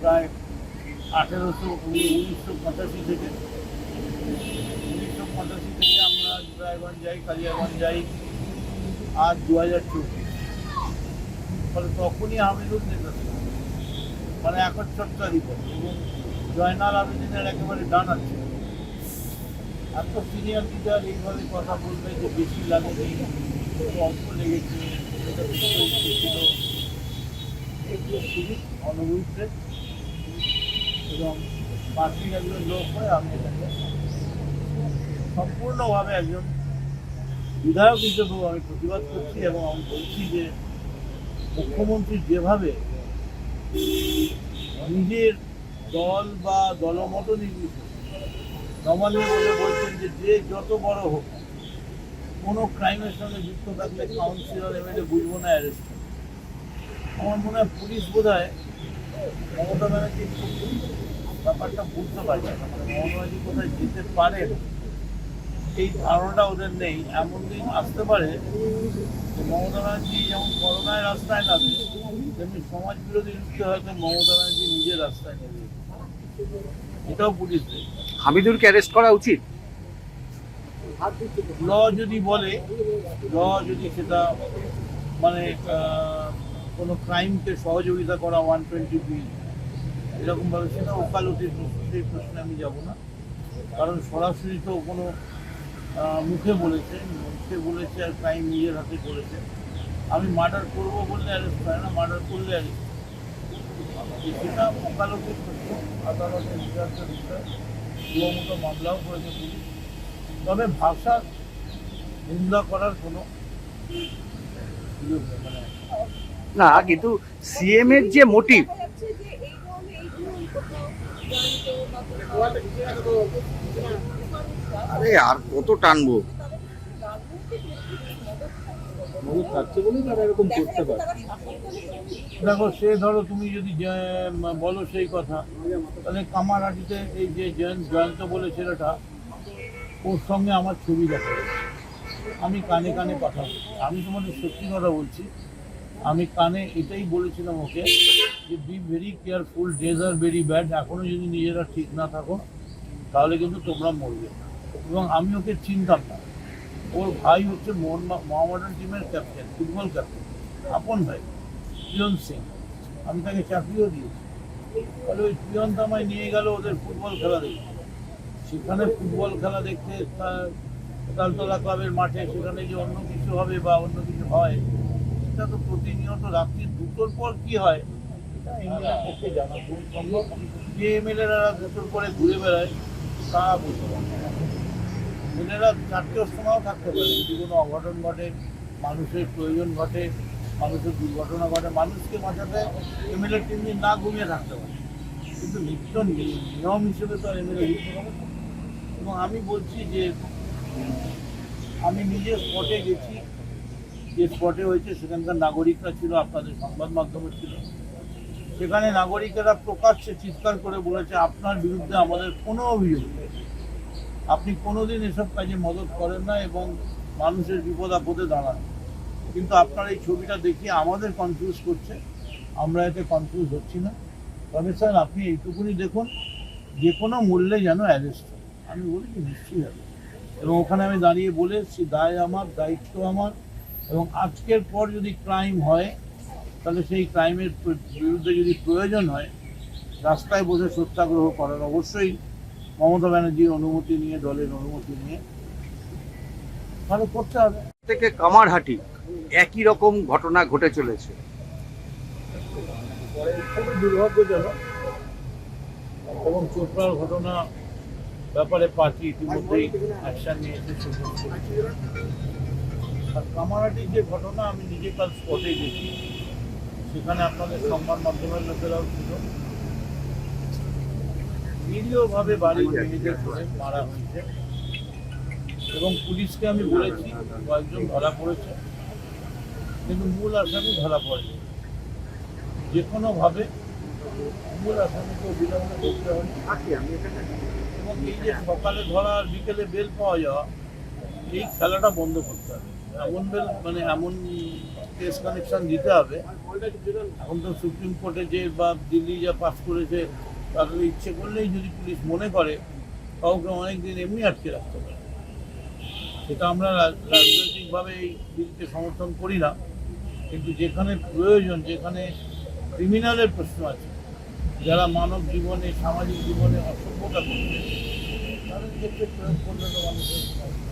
প্রায় আঠেরোশো, উনিশশো পঁচাশি থেকে। উনিশশো পঁচাশি থেকে আমরা রায়গঞ্জ যাই, কালিয়াগঞ্জ যাই আজ দু হাজার চব্বিশ। ফলে তখনই আমিরুল নেতা ছিল মানে একচ্ছত্রা রিপোর্ট। এবং জয়নাল আবেদিনের একেবারে ডান আছে। এত সিনিয়র লিডার এইভাবে কথা বলবে যে বেশি লাগেনি অল্প লেগেছে, এটা এগুলো খুবই এবং পার্টির একজন লোক হয়ে আমি এটাকে সম্পূর্ণভাবে একজন বিধায়ক হিসেবেও আমি প্রতিবাদ করছি এবং আমি বলছি যে মুখ্যমন্ত্রী যেভাবে নিজের দল বা দলমত নির্বিশেষে নবান্নে বলে বলছেন যে যে যত বড় হোক, কোনো ক্রাইমের সঙ্গে যুক্ত থাকলে কাউন্সিলর এমএলএ বুঝব না অ্যারেস্ট আমার মনে হয় পুলিশ বোধ হয় মমতা ব্যানার্জি ব্যাপারটা বুঝতে পারছে না। মানে মমতা ব্যানার্জি কোথায় যেতে পারেন এই ধারণাটা ওদের নেই। এমন দিন আসতে পারে যে মমতা ব্যানার্জি যেমন করোনায় রাস্তায় নামে তেমনি সমাজ বিরোধী রুখতে হয়তো মমতা ব্যানার্জি নিজের রাস্তায় নেবে এটাও পুলিশ হামিদুরকে অ্যারেস্ট করা উচিত? ল যদি বলে ল যদি সেটা মানে কোনো ক্রাইমকে সহযোগিতা করা ওয়ান টোয়েন্টি বি এরকমভাবে সেটা প্রশ্ন সেই প্রশ্নে আমি যাব না। কারণ সরাসরি তো কোনো মুখে বলেছে মুখে বলেছে আর ক্রাইম নিজের হাতে করেছে। আমি মার্ডার করব বললে অ্যারেস্ট হয় না মার্ডার করলে অ্যারেস্ট সেটা ওকালতির প্রশ্ন আদালতের মামলাও করেছে পুলিশ। তবে ভাষা নিন্দা করার কোনো। মানে না, কিন্তু সিএম এর যে মোটিভ আরে আর কত টানবো? দেখা সে ধরো তুমি যদি বলো সেই কথা তাহলে কামারহাটিতে এই যে জয়ন্ত জয়ন্ত বলে ছেলেটা ওর সঙ্গে আমার ছবি দেখা আমি কানে কানে কথা আমি তোমাদের সত্যি কথা বলছি আমি কানে এটাই বলেছিলাম ওকে যে বি ভেরি কেয়ারফুল ডেজ আর ভেরি ব্যাড এখনও যদি নিজেরা ঠিক না থাকো, তাহলে কিন্তু তোমরা মরবে এবং আমি ওকে চিনতাম না। ওর ভাই হচ্ছে মোহন মোহামেডান টিমের ক্যাপ্টেন ফুটবল ক্যাপ্টেন আপন ভাই প্রিয়ন সিং। আমি তাকে চাকরিও দিয়েছি। তাহলে ওই প্রিয়ন্ত আমায় নিয়ে গেল ওদের ফুটবল খেলা দেখতে। সেখানে ফুটবল খেলা দেখতে তালতলা ক্লাবের মাঠে সেখানে যে অন্য কিছু হবে বা অন্য কিছু হয় এটা তো প্রতিনিয়ত রাত্রি দুটোর পর কি হয়? এটা পক্ষে জানা। খুব সম্ভব যে এমএলএরা দুটোর পরে ঘুরে বেড়ায়। তা বুঝতে পারে এমএলএরা চারটের সময়ও থাকতে পারে। যদি কোনো অঘটন ঘটে মানুষের প্রয়োজন ঘটে মানুষের দুর্ঘটনা ঘটে মানুষকে বাঁচাতে এমএলএ তিন দিন না ঘুমিয়ে থাকতে পারে। কিন্তু নিত্য নিয়ম হিসেবে তো এমএলএ। এবং আমি বলছি যে আমি নিজে স্পটে গেছি। যে স্পটে হয়েছে সেখানকার নাগরিকরা ছিল, আপনাদের সংবাদ মাধ্যমে ছিল। সেখানে নাগরিকেরা প্রকাশ্যে চিৎকার করে বলেছে, আপনার বিরুদ্ধে আমাদের কোনো অভিযোগ নেই। আপনি কোনোদিন এসব কাজে মদত করেন না এবং মানুষের বিপদ আপদে দাঁড়ান। কিন্তু আপনার এই ছবিটা দেখিয়ে আমাদের কনফিউজ করছে। আমরা এতে কনফিউজ হচ্ছি না। স্যার, আপনি এইটুকুনি দেখুন, যে কোনো মূল্যে যেন অ্যারেস্ট আমি বলেছি নিশ্চয়ই হবে। এবং ওখানে আমি দাঁড়িয়ে বলে দায় আমার, দায়িত্ব আমার। এবং আজকের পর যদি ক্রাইম হয় তাহলে সেই ক্রাইমের বিরুদ্ধে যদি প্রয়োজন হয় রাস্তায় বসে সত্যাগ্রহ করার অবশ্যই মমতা ব্যানার্জির অনুমতি নিয়ে দলের অনুমতি নিয়ে তাহলে করতে হবে। থেকে কামারহাটি একই রকম ঘটনা ঘটে চলেছে। খুবই দুর্ভাগ্যজনক এবং চোপড়ার ঘটনা ব্যাপারে পার্টি ইতিমধ্যেই অ্যাকশন নিয়েছে কামারাটির যে ঘটনা আমি নিজে কাল স্পটে গেছি সেখানে আপনাদের সংবাদ মাধ্যমের লোকেরাও ছিল। নিরীহভাবে বাড়ি ভেঙে করে মারা হয়েছে। এবং পুলিশকে আমি বলেছি কয়েকজন ধরা পড়েছে। কিন্তু মূল আসামি ধরা পড়েনি। যে কোনোভাবে মূল আসামিকে অবিলম্বে ধরতে হবে এবং এই যে সকালে ধরা আর বিকেলে বেল পাওয়া যাওয়া এই খেলাটা বন্ধ করতে হবে। এমন মানে এমন কেস কানেকশন দিতে হবে। এখন তো সুপ্রিম কোর্টে যে বা দিল্লি যা পাস করেছে তাদের ইচ্ছে করলেই যদি পুলিশ মনে করে, কাউকে অনেকদিন এমনি আটকে রাখতে পারে। সেটা আমরা রাজ- রাজনৈতিকভাবে এই বিলকে সমর্থন করি না। কিন্তু যেখানে প্রয়োজন, যেখানে ক্রিমিনালের প্রশ্ন আছে, যারা মানব জীবনে, সামাজিক জীবনে অসভ্যতা করছে, তাদের ক্ষেত্রে প্রয়োগ করলে তো মানুষের